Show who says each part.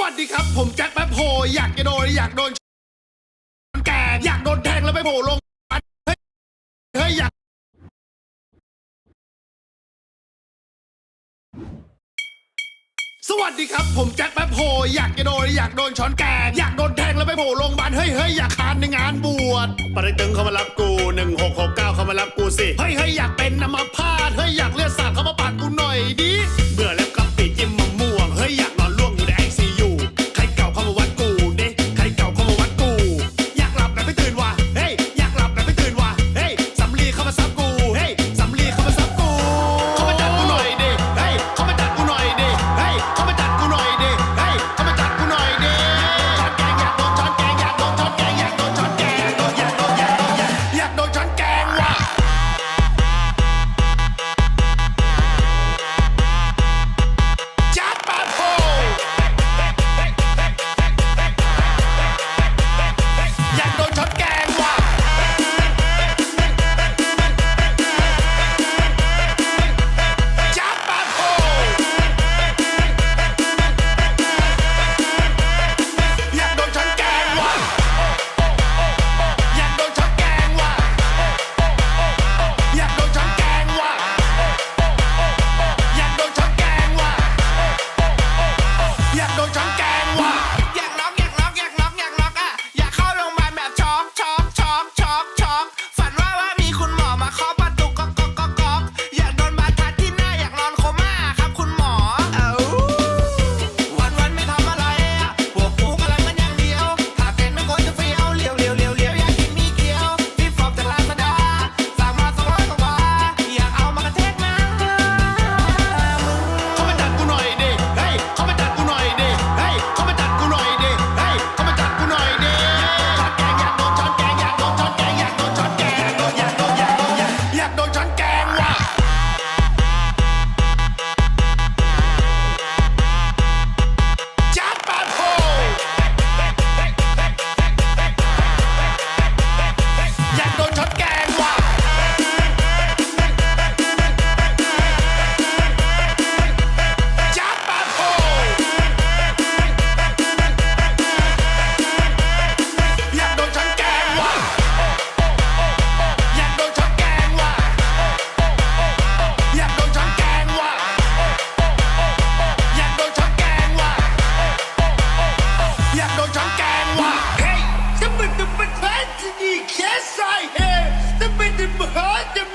Speaker 1: วัสดีครับ ผมแจ็คแป๊บโพอยากจะโดนอยากโดนแกงอยากโดนแทงแล้วไปโผล่ลงเฮ้ยเฮ้ยอยากสวัสดีครับ ผมแจ็คแป๊บโพอยากจะโดนอยากโดนช้อนแกงอยากโดนแทงแล้วไปโผล่โรงพยาบาลเฮ้ยเฮ้ยอยากคานในงานบวชปริตึงเขามารับกูหนึ่งหกหกเก้าเขามารับกูสิเฮ้ยเฮ้ยอยากเป็นนำมาพาดเฮ้ยอยากเลือดส Yes, I have. The bit